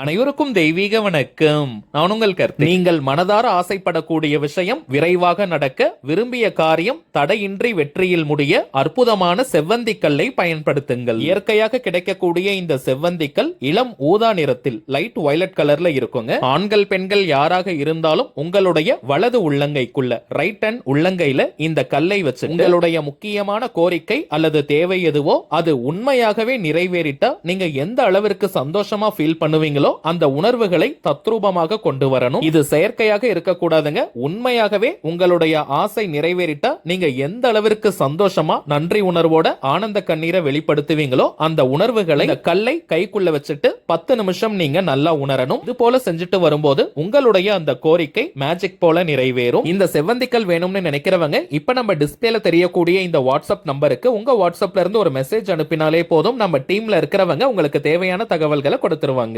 அனைவருக்கும் தெய்வீக வணக்கம். நான் உங்கள் கருத்து. நீங்கள் மனதார ஆசைப்படக்கூடிய விஷயம் விரைவாக நடக்க விரும்பிய காரியம் தடையின்றி வெற்றியில் முடிய அற்புதமான செவ்வந்திக்கல்லை பயன்படுத்துங்கள். இயற்கையாக கிடைக்கக்கூடிய இந்த செவ்வந்திக்கல் இளம் ஊதா நிறத்தில் லைட் வயலட் கலர்ல இருக்குங்க. ஆண்கள் பெண்கள் யாராக இருந்தாலும் உங்களுடைய வலது உள்ளங்கைக்குள்ள ரைட் ஹேண்ட் உள்ளங்கையில இந்த கல்லை வச்சு உங்களுடைய முக்கியமான கோரிக்கை அல்லது தேவை எதுவோ அது உண்மையாகவே நிறைவேறிட்டா நீங்க எந்த அளவிற்கு சந்தோஷமா ஃபீல் பண்ணுவீங்களோ அந்த உணர்வுகளை தத்ரூபமாக கொண்டு வரணும். இது செயற்கையாக இருக்கக்கூடாதுங்க. உண்மையாகவே உங்களுடைய ஆசை நிறைவேறிட்டா நீங்க எந்த அளவிற்கு சந்தோஷமா நன்றி உணர்வோட ஆனந்த கண்ணீரை வெளிப்படுத்துவீங்களோ அந்த உணர்வுகளை கல்லை கைக்குள்ள வச்சுட்டு பத்து நிமிஷம் நீங்க நல்லா உணரணும். இது போல செஞ்சுட்டு வரும்போது உங்களுடைய அந்த கோரிக்கை மேஜிக் போல நிறைவேறும். இந்த செவ்வந்திக்கல் வேணும்னு நினைக்கிறவங்க இப்ப நம்ம டிஸ்பிளேல தெரியக்கூடிய இந்த வாட்ஸ்அப் நம்பருக்கு உங்க வாட்ஸ்அப்ல இருந்து ஒரு மெசேஜ் அனுப்பினாலே போதும். நம்ம டீம்ல இருக்கிறவங்க உங்களுக்கு தேவையான தகவல்களை கொடுத்துருவாங்க.